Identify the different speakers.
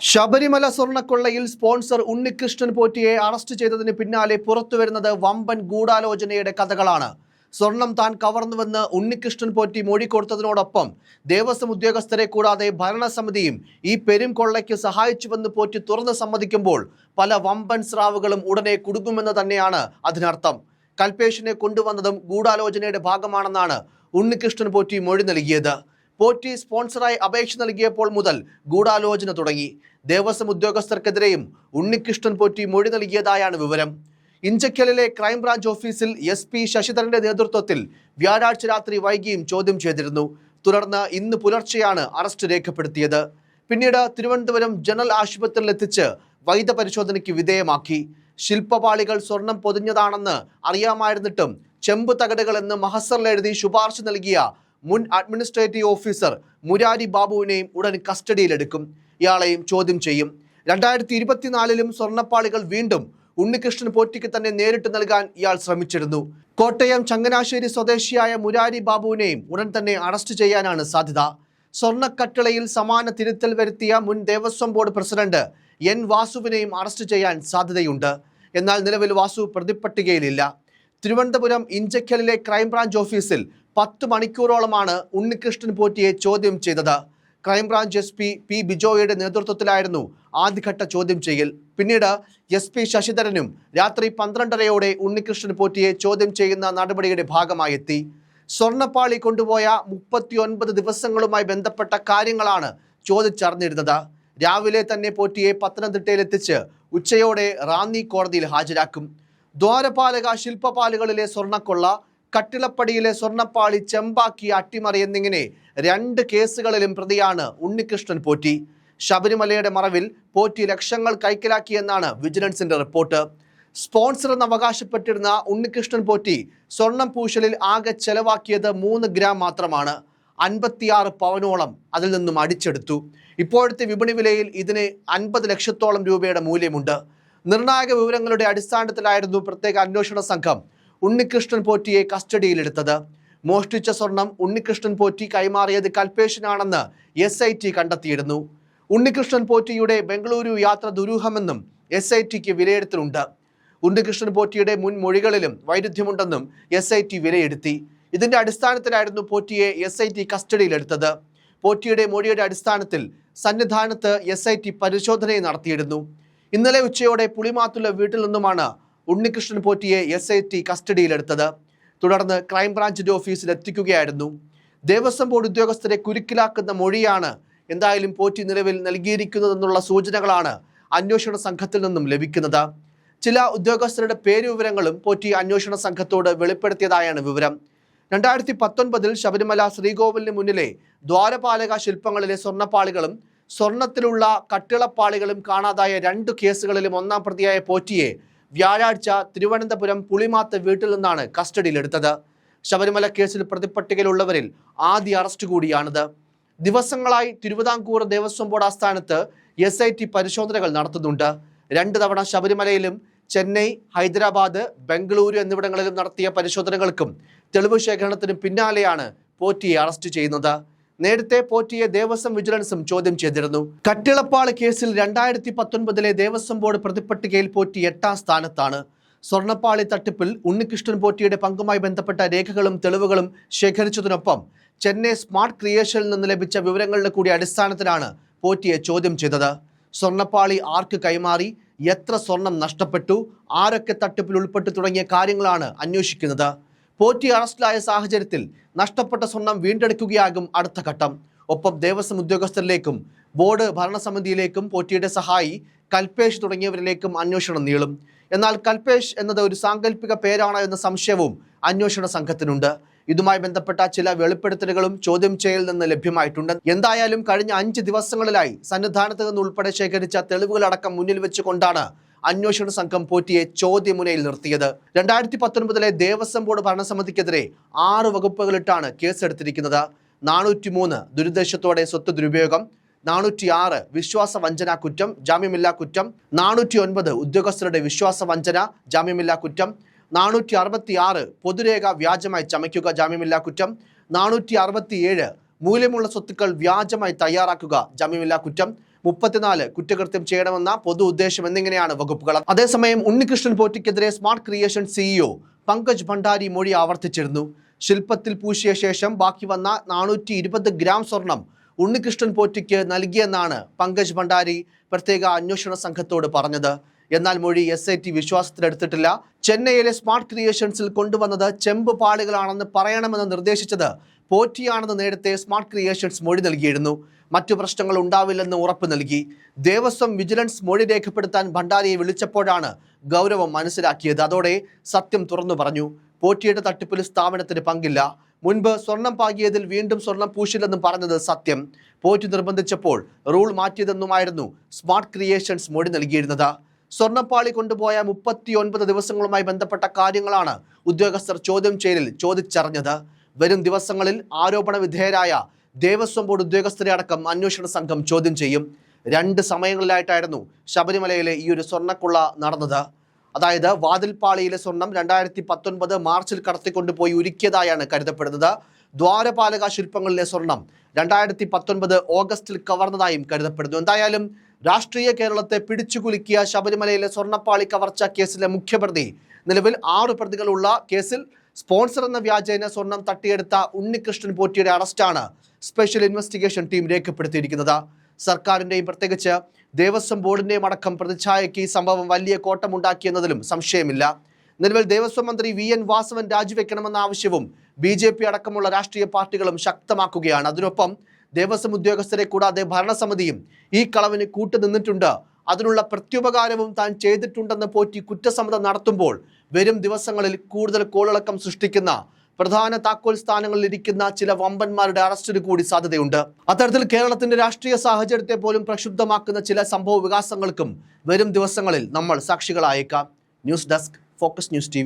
Speaker 1: ശബരിമല സ്വർണക്കൊള്ളയിൽ സ്പോൺസർ ഉണ്ണികൃഷ്ണൻ പോറ്റിയെ അറസ്റ്റ് ചെയ്തതിന് പിന്നാലെ പുറത്തുവരുന്നത് വമ്പൻ ഗൂഢാലോചനയുടെ കഥകളാണ്. സ്വർണം താൻ കവർന്നുവെന്ന് ഉണ്ണികൃഷ്ണൻ പോറ്റി മൊഴി കൊടുത്തതിനോടൊപ്പം ദേവസ്വം ഉദ്യോഗസ്ഥരെ കൂടാതെ ഭരണസമിതിയും ഈ പെരും കൊള്ളയ്ക്ക് സഹായിച്ചുവെന്ന് പോറ്റി തുറന്ന് സമ്മതിക്കുമ്പോൾ പല വമ്പൻ സ്രാവുകളും ഉടനെ കുടുങ്ങുമെന്ന് തന്നെയാണ് അതിനർത്ഥം. കൽപേഷിനെ കൊണ്ടുവന്നതും ഗൂഢാലോചനയുടെ ഭാഗമാണെന്നാണ് ഉണ്ണികൃഷ്ണൻ പോറ്റി മൊഴി നൽകിയത്. പോറ്റി സ്പോൺസറായി അപേക്ഷ നൽകിയപ്പോൾ മുതൽ ഗൂഢാലോചന തുടങ്ങി. ദേവസ്വം ഉദ്യോഗസ്ഥർക്കെതിരെയും ഉണ്ണികൃഷ്ണൻ പോറ്റി മൊഴി നൽകിയതായാണ് വിവരം. ഇഞ്ചക്കലിലെ ക്രൈംബ്രാഞ്ച് ഓഫീസിൽ എസ് പി ശശിധരന്റെ നേതൃത്വത്തിൽ വ്യാഴാഴ്ച രാത്രി വൈകിയും ചോദ്യം ചെയ്തിരുന്നു. തുടർന്ന് ഇന്ന് പുലർച്ചെയാണ് അറസ്റ്റ് രേഖപ്പെടുത്തിയത്. പിന്നീട് തിരുവനന്തപുരം ജനറൽ ആശുപത്രിയിൽ എത്തിച്ച് വൈദ്യപരിശോധനയ്ക്ക് വിധേയമാക്കി. ശില്പപാളികൾ സ്വർണം പൊതിഞ്ഞതാണെന്ന് അറിയാമായിരുന്നിട്ടും ചെമ്പ് തകടുകൾ എന്ന് മഹസറിലെഴുതി ശുപാർശ നൽകിയ മുൻ അഡ്മിനിസ്ട്രേറ്റീവ് ഓഫീസർ മുരാരി ബാബുവിനെയും ഉടൻ കസ്റ്റഡിയിലെടുക്കും. ഇയാളെയും ചോദ്യം ചെയ്യും. രണ്ടായിരത്തി ഇരുപത്തിനാലിലും സ്വർണപ്പാളികൾ വീണ്ടും ഉണ്ണികൃഷ്ണൻ പോറ്റിക്ക് തന്നെ നേരിട്ട് നൽകാൻ ഇയാൾ ശ്രമിച്ചിരുന്നു. കോട്ടയം ചങ്ങനാശ്ശേരി സ്വദേശിയായ മുരാരി ബാബുവിനെയും ഉടൻ തന്നെ അറസ്റ്റ് ചെയ്യാനാണ് സാധ്യത. സ്വർണക്കട്ടിളയിൽ സമാന തിരുത്തൽ വരുത്തിയ മുൻ ദേവസ്വം ബോർഡ് പ്രസിഡന്റ് എൻ വാസുവിനെയും അറസ്റ്റ് ചെയ്യാൻ സാധ്യതയുണ്ട്. എന്നാൽ നിലവിൽ വാസു പ്രതിപ്പട്ടികയിലില്ല. തിരുവനന്തപുരം ഇഞ്ചക്കലിലെ ക്രൈംബ്രാഞ്ച് ഓഫീസിൽ പത്ത് മണിക്കൂറോളമാണ് ഉണ്ണികൃഷ്ണൻ പോറ്റിയെ ചോദ്യം ചെയ്തത്. Crime branch S P P ബിജോയുടെ നേതൃത്വത്തിലായിരുന്നു ആദ്യഘട്ട ചോദ്യം ചെയ്യൽ. പിന്നീട് എസ് പി ശശിധരനും രാത്രി പന്ത്രണ്ടരയോടെ ഉണ്ണികൃഷ്ണൻ പോറ്റിയെ ചോദ്യം ചെയ്യുന്ന നടപടിയുടെ ഭാഗമായി എത്തി സ്വർണപ്പാളി കൊണ്ടുപോയ മുപ്പത്തിയൊൻപത് ദിവസങ്ങളുമായി ബന്ധപ്പെട്ട കാര്യങ്ങളാണ് ചോദിച്ചറിഞ്ഞിരുന്നത്. രാവിലെ തന്നെ പോറ്റിയെ പത്തനംതിട്ടയിലെത്തിച്ച് ഉച്ചയോടെ റാന്നി കോടതിയിൽ ഹാജരാക്കും. ദ്വാരപാലക ശില്പപാലുകളിലെ സ്വർണക്കൊള്ള കട്ടിളപ്പടിയിലെ സ്വർണപ്പാളി ചെമ്പാക്കി അട്ടിമറി എന്നിങ്ങനെ രണ്ട് കേസുകളിലും പ്രതിയാണ് ഉണ്ണികൃഷ്ണൻ പോറ്റി. ശബരിമലയുടെ മറവിൽ പോറ്റി ലക്ഷങ്ങൾ കൈക്കലാക്കിയെന്നാണ് വിജിലൻസിന്റെ റിപ്പോർട്ട്. സ്പോൺസർ എന്ന് അവകാശപ്പെട്ടിരുന്ന ഉണ്ണികൃഷ്ണൻ പോറ്റി സ്വർണം പൂശലിൽ ആകെ ചെലവാക്കിയത് മൂന്ന് ഗ്രാം മാത്രമാണ്. അൻപത്തിയാറ് പവനോളം അതിൽ നിന്നും അടിച്ചെടുത്തു. ഇപ്പോഴത്തെ വിപണി വിലയിൽ ഇതിന് അൻപത് ലക്ഷത്തോളം രൂപയുടെ മൂല്യമുണ്ട്. നിർണായക വിവരങ്ങളുടെ അടിസ്ഥാനത്തിലായിരുന്നു പ്രത്യേക അന്വേഷണ സംഘം ഉണ്ണികൃഷ്ണൻ പോറ്റിയെ കസ്റ്റഡിയിലെടുത്തത്. മോഷ്ടിച്ച സ്വർണം ഉണ്ണികൃഷ്ണൻ പോറ്റി കൈമാറിയത് കൽപ്പേഷനാണെന്ന് എസ് ഐ ടി കണ്ടെത്തിയിരുന്നു. ഉണ്ണികൃഷ്ണൻ പോറ്റിയുടെ ബംഗളൂരു യാത്ര ദുരൂഹമെന്നും എസ് ഐ ടിക്ക് വിലയിരുത്തലുണ്ട്. ഉണ്ണികൃഷ്ണൻ പോറ്റിയുടെ മുൻ മൊഴികളിലും വൈരുദ്ധ്യമുണ്ടെന്നും എസ് ഐ ടി വിലയിരുത്തി. ഇതിന്റെ അടിസ്ഥാനത്തിലായിരുന്നു പോറ്റിയെ എസ് ഐ ടി കസ്റ്റഡിയിലെടുത്തത്. പോറ്റിയുടെ മൊഴിയുടെ അടിസ്ഥാനത്തിൽ സന്നിധാനത്ത് എസ് ഐ ടി പരിശോധനയും നടത്തിയിരുന്നു. ഇന്നലെ ഉച്ചയോടെ പുളിമാത്തുള്ള വീട്ടിൽ നിന്നുമാണ് ഉണ്ണികൃഷ്ണൻ പോറ്റിയെ എസ് ഐ ടി കസ്റ്റഡിയിലെടുത്തത്. തുടർന്ന് ക്രൈംബ്രാഞ്ചിന്റെ ഓഫീസിൽ എത്തിക്കുകയായിരുന്നു. ദേവസ്വം ബോർഡ് ഉദ്യോഗസ്ഥരെ കുരുക്കിലാക്കുന്ന മൊഴിയാണ് എന്തായാലും പോറ്റി നിലവിൽ നൽകിയിരിക്കുന്നതെന്നുള്ള സൂചനകളാണ് അന്വേഷണ സംഘത്തിൽ നിന്നും ലഭിക്കുന്നത്. ചില ഉദ്യോഗസ്ഥരുടെ പേര് വിവരങ്ങളും പോറ്റി അന്വേഷണ സംഘത്തോട് വെളിപ്പെടുത്തിയതായാണ് വിവരം. രണ്ടായിരത്തി പത്തൊൻപതിൽ ശബരിമല ശ്രീകോവിലിന് മുന്നിലെ ദ്വാരപാലക ശില്പങ്ങളിലെ സ്വർണപ്പാളികളും സ്വർണത്തിലുള്ള കട്ടിളപ്പാളികളും കാണാതായ രണ്ട് കേസുകളിലും ഒന്നാം പ്രതിയായ പോറ്റിയെ വ്യാഴാഴ്ച തിരുവനന്തപുരം പുളിമാത്ത് വീട്ടിൽ നിന്നാണ് കസ്റ്റഡിയിലെടുത്തത്. ശബരിമല കേസിൽ പ്രതിപ്പട്ടികയിലുള്ളവരിൽ ആദ്യ അറസ്റ്റ് കൂടിയാണിത്. ദിവസങ്ങളായി തിരുവിതാംകൂർ ദേവസ്വം ബോർഡ് ആസ്ഥാനത്ത് എസ് ഐ ടി പരിശോധനകൾ നടത്തുന്നുണ്ട്. രണ്ട് തവണ ശബരിമലയിലും ചെന്നൈ ഹൈദരാബാദ് ബംഗളൂരു എന്നിവിടങ്ങളിലും നടത്തിയ പരിശോധനകൾക്കും തെളിവ് ശേഖരണത്തിനും പിന്നാലെയാണ് പോറ്റിയെ അറസ്റ്റ് ചെയ്യുന്നത്. നേരത്തെ പോറ്റിയ ദേവസ്വം വിജിലൻസും ചോദ്യം ചെയ്തിരുന്നു. കട്ടിളപ്പാൾ കേസിൽ രണ്ടായിരത്തി പത്തൊൻപതിലെ ദേവസ്വം ബോർഡ് പ്രതിപ്പട്ടികയിൽ പോറ്റി എട്ടാം സ്ഥാനത്താണ്. സ്വർണപ്പാളി തട്ടിപ്പിൽ ഉണ്ണികൃഷ്ണൻ പോറ്റിയുടെ പങ്കുമായി ബന്ധപ്പെട്ട രേഖകളും തെളിവുകളും ശേഖരിച്ചതിനൊപ്പം ചെന്നൈ സ്മാർട്ട് ക്രിയേഷനിൽ നിന്ന് ലഭിച്ച വിവരങ്ങളുടെ കൂടി അടിസ്ഥാനത്തിലാണ് പോറ്റിയെ ചോദ്യം ചെയ്തത്. സ്വർണപ്പാളി ആർക്ക് കൈമാറി എത്ര സ്വർണം നഷ്ടപ്പെട്ടു ആരൊക്കെ തട്ടിപ്പിൽ ഉൾപ്പെട്ടു തുടങ്ങിയ കാര്യങ്ങളാണ് അന്വേഷിക്കുന്നത്. പോറ്റി അറസ്റ്റിലായ സാഹചര്യത്തിൽ നഷ്ടപ്പെട്ട സ്വർണം വീണ്ടെടുക്കുകയാകും അടുത്ത ഘട്ടം. ഒപ്പം ദേവസ്വം ഉദ്യോഗസ്ഥരിലേക്കും ബോർഡ് ഭരണസമിതിയിലേക്കും പോറ്റിയുടെ സഹായി കൽപേഷ് തുടങ്ങിയവരിലേക്കും അന്വേഷണം നീളും. എന്നാൽ കൽപേഷ് എന്നത് ഒരു സാങ്കല്പിക പേരാണോ എന്ന സംശയവും അന്വേഷണ സംഘത്തിനുണ്ട്. ഇതുമായി ബന്ധപ്പെട്ട ചില വെളിപ്പെടുത്തലുകളും ചോദ്യം ചെയ്യൽ നിന്ന് ലഭ്യമായിട്ടുണ്ട്. എന്തായാലും കഴിഞ്ഞ അഞ്ച് ദിവസങ്ങളിലായി സന്നിധാനത്ത് നിന്ന് ഉൾപ്പെടെ ശേഖരിച്ച തെളിവുകളടക്കം മുന്നിൽ വെച്ചുകൊണ്ടാണ് അന്വേഷണ സംഘം പോറ്റിയെ ചോദ്യമുനയിൽ നിർത്തിയത്. രണ്ടായിരത്തി പത്തൊൻപതിലെ ദേവസ്വം ബോർഡ് ഭരണസമിതിക്കെതിരെ ആറ് വകുപ്പുകളിട്ടാണ് കേസെടുത്തിരിക്കുന്നത്. നാനൂറ്റി മൂന്ന് ദുരുദ്ദേശത്തോടെ സ്വത്ത് ദുരുപയോഗം നാനൂറ്റി ആറ് വിശ്വാസ വഞ്ചന കുറ്റം ജാമ്യമില്ലാ കുറ്റം നാനൂറ്റി ഒൻപത് ഉദ്യോഗസ്ഥരുടെ വിശ്വാസ വഞ്ചന ജാമ്യമില്ലാ കുറ്റം നാനൂറ്റി അറുപത്തി ആറ് പൊതുരേഖ വ്യാജമായി ചമയ്ക്കുക ജാമ്യമില്ലാ കുറ്റം നാനൂറ്റി അറുപത്തി ഏഴ് മൂല്യമുള്ള സ്വത്തുക്കൾ വ്യാജമായി തയ്യാറാക്കുക ജാമ്യമില്ലാ കുറ്റം മുപ്പത്തിനാല് കുറ്റകൃത്യം ചെയ്യണമെന്ന പൊതു ഉദ്ദേശം എന്നിങ്ങനെയാണ് വകുപ്പുകൾ. അതേസമയം Unnikrishnan പോറ്റിക്കെതിരെ smart creation CEO Pankaj Bhandari മൊഴി ആവർത്തിച്ചിരുന്നു. ശില്പത്തിൽ പൂശിയ ശേഷം ബാക്കി വന്ന നാനൂറ്റി ഇരുപത് ഗ്രാം സ്വർണം ഉണ്ണികൃഷ്ണൻ പോറ്റിക്ക് നൽകിയെന്നാണ് പങ്കജ് ഭണ്ഡാരി പ്രത്യേക അന്വേഷണ സംഘത്തോട് പറഞ്ഞത്. എന്നാൽ മൊഴി എസ് ഐ ടി വിശ്വാസത്തിലെടുത്തിട്ടില്ല. ചെന്നൈയിലെ സ്മാർട്ട് ക്രിയേഷൻസിൽ കൊണ്ടുവന്നത് ചെമ്പ് പാളികളാണെന്ന് പറയണമെന്ന് നിർദ്ദേശിച്ചത് പോറ്റിയാണെന്ന് നേരത്തെ സ്മാർട്ട് ക്രിയേഷൻസ് മൊഴി നൽകിയിരുന്നു. മറ്റു പ്രശ്നങ്ങൾ ഉണ്ടാവില്ലെന്ന് ഉറപ്പ് നൽകി. ദേവസ്വം വിജിലൻസ് മൊഴി രേഖപ്പെടുത്താൻ ഭണ്ഡാരിയെ വിളിച്ചപ്പോഴാണ് ഗൗരവം മനസ്സിലാക്കിയത്. അതോടെ സത്യം തുറന്നു പറഞ്ഞു. പോറ്റിയുടെ തട്ടിപ്പിൽ സ്ഥാപനത്തിന് പങ്കില്ല. മുൻപ് സ്വർണം പാകിയതിൽ വീണ്ടും സ്വർണം പൂശില്ലെന്നും പറഞ്ഞത് സത്യം. പോറ്റി നിർബന്ധിച്ചപ്പോൾ റൂൾ മാറ്റിയതെന്നുമായിരുന്നു സ്മാർട്ട് ക്രിയേഷൻസ് മൊഴി നൽകിയിരുന്നത്. സ്വർണപ്പാളി കൊണ്ടുപോയ മുപ്പത്തിയൊൻപത് ദിവസങ്ങളുമായി ബന്ധപ്പെട്ട കാര്യങ്ങളാണ് ഉദ്യോഗസ്ഥർ ചോദ്യം ചെയ്യലിൽ ചോദിച്ചറിഞ്ഞത്. വരും ദിവസങ്ങളിൽ ആരോപണ വിധേയരായ ദേവസ്വം ബോർഡ് ഉദ്യോഗസ്ഥരെ അടക്കം അന്വേഷണ സംഘം ചോദ്യം ചെയ്യും. രണ്ട് സമയങ്ങളിലായിട്ടായിരുന്നു ശബരിമലയിലെ ഈ ഒരു സ്വർണക്കുള്ള നടന്നത്. അതായത് വാതിൽപ്പാളിയിലെ സ്വർണം രണ്ടായിരത്തി പത്തൊൻപത് മാർച്ചിൽ കടത്തിക്കൊണ്ടുപോയി ഉരുക്കിയതായാണ് കരുതപ്പെടുന്നത്. ദ്വാരപാലക ശില്പങ്ങളിലെ സ്വർണം രണ്ടായിരത്തി പത്തൊൻപത് ഓഗസ്റ്റിൽ കവർന്നതായും കരുതപ്പെടുന്നു. എന്തായാലും രാഷ്ട്രീയ കേരളത്തെ പിടിച്ചുകുലുക്കിയ ശബരിമലയിലെ സ്വർണപ്പാളി കവർച്ച കേസിലെ മുഖ്യപ്രതി. നിലവിൽ ആറ് പ്രതികളുള്ള കേസിൽ സ്പോൺസർ എന്ന വ്യാജേന സ്വർണം തട്ടിയെടുത്ത ഉണ്ണികൃഷ്ണൻ പോറ്റിയുടെ അറസ്റ്റാണ് സ്പെഷ്യൽ ഇൻവെസ്റ്റിഗേഷൻ ടീം രേഖപ്പെടുത്തിയിരിക്കുന്നത്. സർക്കാരിന്റെയും പ്രത്യേകിച്ച് ദേവസ്വം ബോർഡിന്റെയും അടക്കം പ്രതിച്ഛായയ്ക്ക് ഈ സംഭവം വലിയ കോട്ടമുണ്ടാക്കിയെന്നതിലും സംശയമില്ല. നിലവിൽ ദേവസ്വം മന്ത്രി വി. എൻ. വാസവൻ രാജിവെക്കണമെന്ന ആവശ്യവും ബി ജെ പി അടക്കമുള്ള രാഷ്ട്രീയ പാർട്ടികളും ശക്തമാക്കുകയാണ്. അതിനൊപ്പം ദേവസ്വം ഉദ്യോഗസ്ഥരെ കൂടാതെ ഭരണസമിതിയും ഈ കളവിന് കൂട്ടുനിന്നിട്ടുണ്ട്. അതിനുള്ള പ്രത്യുപകാരവും താൻ ചെയ്തിട്ടുണ്ടെന്ന് പോറ്റി കുറ്റസമ്മതം നടത്തുമ്പോൾ വരും ദിവസങ്ങളിൽ കൂടുതൽ കോളിളക്കം സൃഷ്ടിക്കുന്ന പ്രധാന താക്കോൽ സ്ഥാനങ്ങളിൽ ഇരിക്കുന്ന ചില വമ്പന്മാരുടെ അറസ്റ്റിന് കൂടി സാധ്യതയുണ്ട്. അത്തരത്തിൽ കേരളത്തിന്റെ രാഷ്ട്രീയ സാഹചര്യത്തെ പോലും പ്രക്ഷുബ്ധമാക്കുന്ന ചില സംഭവ വികാസങ്ങൾക്കും വരും ദിവസങ്ങളിൽ നമ്മൾ സാക്ഷികളായേക്കാം. News desk focus news T